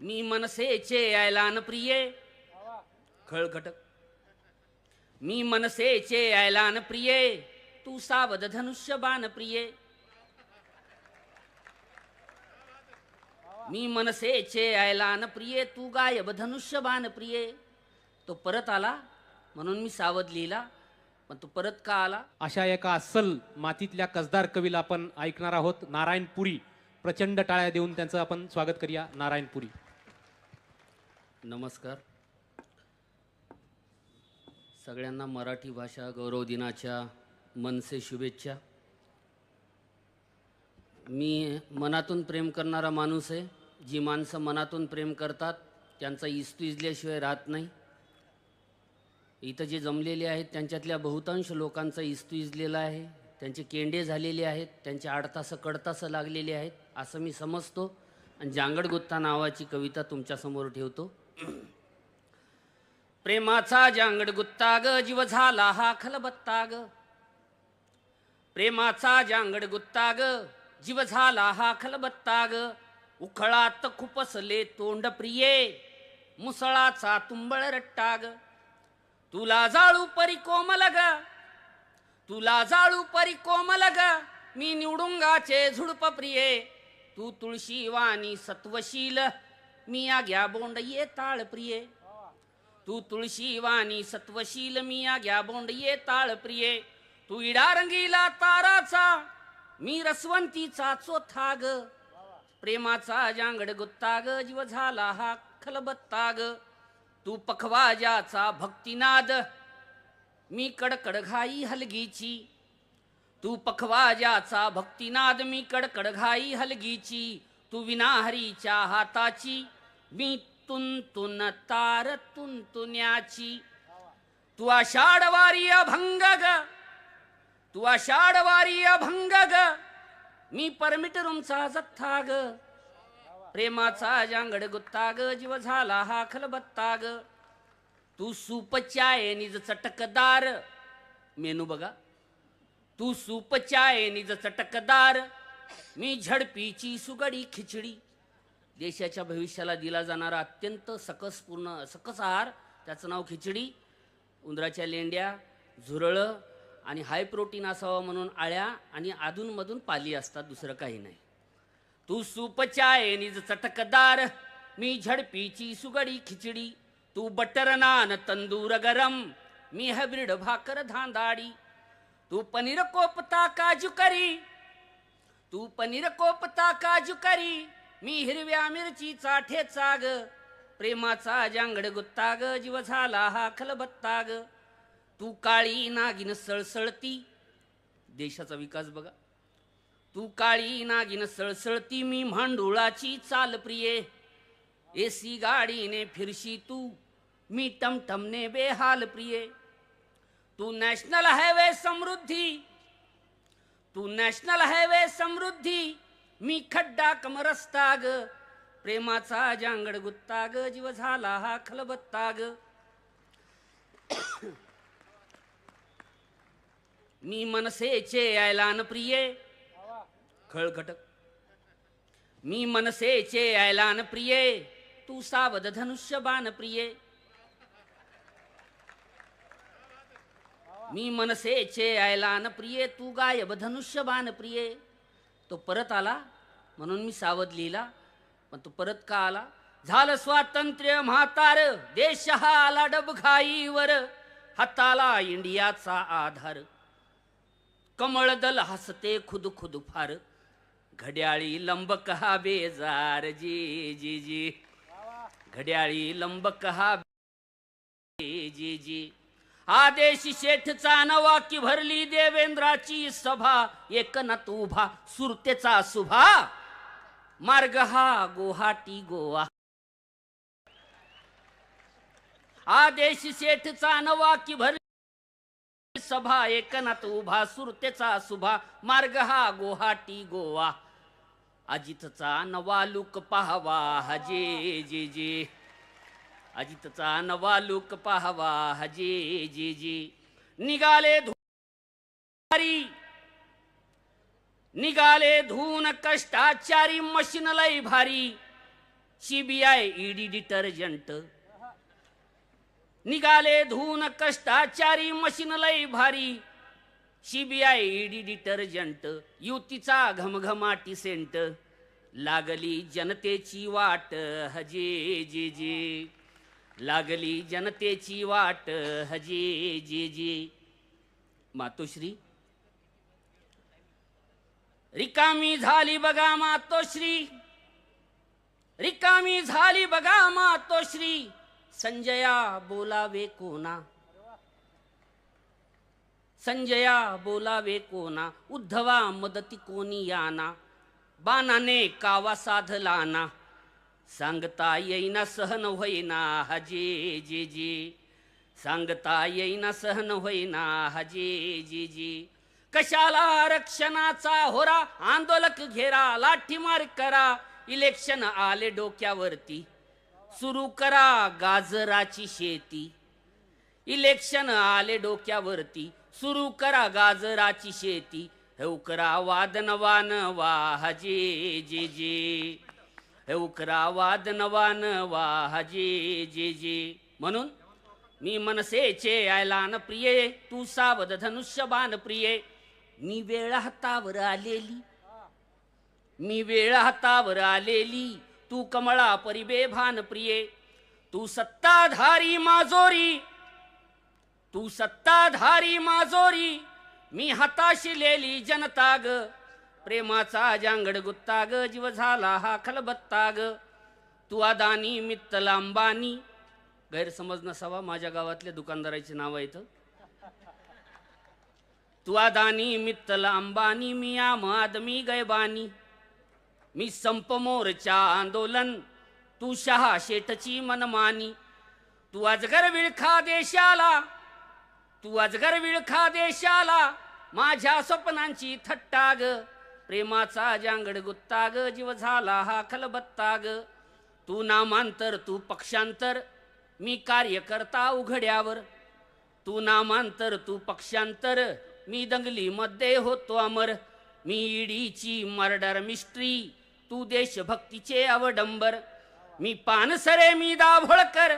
मी मनसेचे ऐलान प्रिये. खळखटक मी मनसेचे ऐलान प्रिये. तू सावध धनुष्य बाण प्रिये. मी मनसेचे ऐलान प्रिये. तू गायब धनुष्य बाण प्रिये. तो परत आला म्हणून मी सावध लिहिला पण तो परत का आला? अशा एका अस्सल मातीतल्या कसदार कवीला आपण ऐकणार आहोत नारायण पुरी प्रचंड टाळ्या देऊन त्यांचं आपण स्वागत करूया नारायणपुरी. नमस्कार. सगळ्यांना मराठी भाषा गौरव दिनाच्या मनसे शुभेच्छा. मी मनातून प्रेम करणारा माणूस आहे. जी माणसं मनातून प्रेम करतात त्यांचा इस्तू इजल्याशिवाय राहत नाही. इथं जे जमलेले आहेत त्यांच्यातल्या बहुतांश लोकांचा इस्तू इजलेला आहे. त्यांचे केंडे झालेले आहेत त्यांचे आडतासं कडतासं लागलेले आहेत असं मी समजतो. आणि जांगड गुत्ता नावाची कविता तुमच्यासमोर ठेवतो. प्रेमाचा जांगड गुत्ता ग जीव झाला हा खलबत्ता ग प्रेमाचा जांगड गुत्ता ग जीव झाला हा खलबत्ता ग उखळात खुपसले तोंड प्रिये मुसळाचा तुंबळ रट्टा ग तुला जाळू परी कोमल ग तुला जाळू परी कोमल ग मी निवडुंगाचे झुडप प्रिये. तू तुळशी वाणी सत्वशील मी आग्या बोंड ये ताळ प्रिये तू तुळशी वाणी सत्वशील मी आग्या बोंड ये ताळ प्रिये तू इडा रंगीला ताराचा मी रसवंतीचा चोथा ग प्रेमाचा जांगड गुत्ता ग जीव झाला हा खलबत्ता ग तू पखवाजाचा भक्तिनाद मी कडकड घाई हलगीची तू पखवाजाचा भक्तिनाद मी कडकड घाई हलगीची तू विनाहरीच्या हाताची मी तुंतुन तार तुंतुन्याची तू आषाढवारी अभंग ग तू आषाढवारी अभंग ग मी परमिट रूमचा जथ्था ग प्रेमाचा जांगड गुत्ता ग जीव झाला हा खलबत्ता ग तू सुपचाय निज चटकदार। मेनू बघा। तू सुपचाय निज चटकदार। मी झडपीची सुगडी खिचडी। देशाच्या भविष्याला दिला जाणारा अत्यंत सकसपूर्ण सकस आहार त्याचं नाव खिचडी उंदराच्या लेंड्या झुरळं आणि हाय प्रोटीन असावं म्हणून आळ्या आणि अधूनमधून पाली असतात दुसरं काही नाही. तू सूपचाय निज चटकदार मी झडपीची सुगडी खिचडी तू बटर नान तंदूर गरम मी हब्रिड भाकर धांदाडी तू पनीर कोपता काजू करी तू पनीर कोपता काजू करी मी हिरव्या मिरचीचा ठेचा ग प्रेमाचा जांगड गुत्ता ग जीव झाला हा खलबत्ता ग तू काळी नागिन सळसळती देशाचा विकास बघा. तू काळी नागिन सळसळती मी भांडुळाची चाल प्रिये. एसी गाडीने फिरशी तू मी टमटमने बेहाल प्रिये. तू नॅशनल हायवे समृद्धी तू नॅशनल हायवे समृद्धी मी खड्डा कमरस्ता ग प्रेमाचा जांगड गुत्ता ग जीव झाला हा खलबत्ता ग मी मनसेचे आयलान प्रिये. खळखट मी मनसेचे आयलान प्रिये. तू सावध धनुष्य बाण प्रिये. मी मनसेचे आयलान प्रिये. तू गायब धनुष्य बाण प्रिये. तो परत आला म्हणून मी सावध लिहिला. पण तो परत का आला? झालं स्वातंत्र्य म्हातार देश हा आला डबघाईवर हाताला इंडियाचा आधार. कमळ दल हसते खुद खुद फार घड्याळी लंबक हा बेजार जी जी जी. घड्याळी लंबक हा जी जी. आदेश शेठचा नवाकी भरली देवेंद्राची सभा. एक उभा सुरतेचा सुभा. मार्ग हा गोहाटी गोवा. आदेश शेठचा नवाकी भरली सभा. एकनाथ उभा सुरतेचा सुभा. मार्ग हा गोहाटी गोवा. अजितचा नवा लुक पाहावा. हजे जे जे. अजितचा नवा लुक पाहावा. हजे जे जे. निघाले धुरी निघाले धून कष्टाचारी मशीन लय भारी. सीबीआय ईडी डिटर्जंट निघाले धून कष्टाचारी मशीन लय भारी. सीबीआय ईडी डिटर्जंट युतीचा घमघमाटी सेंट लागली जनतेची वाट. हजे जे जे. लागली जनतेची वाट हजे जे जे. मातोश्री. रिकामी झाली बघा मातोश्री. रिकामी झाली बघा मातोश्री. संजया बोलावे कोणा? संजया बोलावे कोणा? उद्धवा मदती कोणी याना? बाणाने कावा साधलाना? सांगता येईना सहन होईना हजे जे जे. सांगता येईना सहन होईना हजे जे जे. कशाला आरक्षणाचा होरा आंदोलक घेरा लाठीमार करा. इलेक्शन आले डोक्यावरती. सुरू करा गाजराची शेती. इलेक्शन आले डोक्यावरती. सुरू करा गाजराची शेती. हेवकरा वादन वान वाह जे जे जे. हेवकरा वाद नवान वाह जे जे जे. म्हणून मी मनसेचे आयलान प्रिये तू सावध धनुष्य बाण प्रिये. मी वेळ हातावर आलेली मी वेळ हातावर आलेली तू कमळा परिबे भान प्रिये. तू सत्ताधारी माजोरी तू सत्ताधारी माजोरी. मी हताशिलेली जनता ग प्रेमाचा जांगड गुत्ता ग जीव झाला हा खलबत्ता ग तू अदानी मित्तल अंबानी गैरसमज नसावा माझ्या गावातल्या दुकानदाराचे नाव आहे इथं. तू अदानी मित्तल अंबानी मी आम आदमी गैबानी. मी संप मोर्चा आंदोलन तू शहा शेठची मनमानी. तू अजगर विळखा देशाला तू अजगर विळखा देशाला माझ्या स्वप्नांची थट्टा ग प्रेमाचा जांगड गुत्ता ग जीव झाला हा खलबत्ता ग तू नामांतर तू पक्षांतर मी कार्यकर्ता उघड्यावर. तू नामांतर तू पक्षांतर मी दंगली मध्ये होतो अमर. मी ईडीची मर्डर मिस्ट्री तू देशभक्तीचे अवडंबर. मी पानसरे मी दाभोळकर.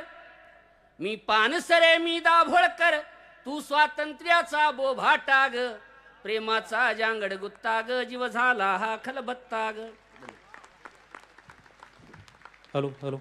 मी पानसरे मी दाभोळकर. तू स्वातंत्र्याचा बोभाटाग. प्रेमाचा जांगड गुत्ता ग जीव झाला हा खलबत्ता ग हॅलो हॅलो.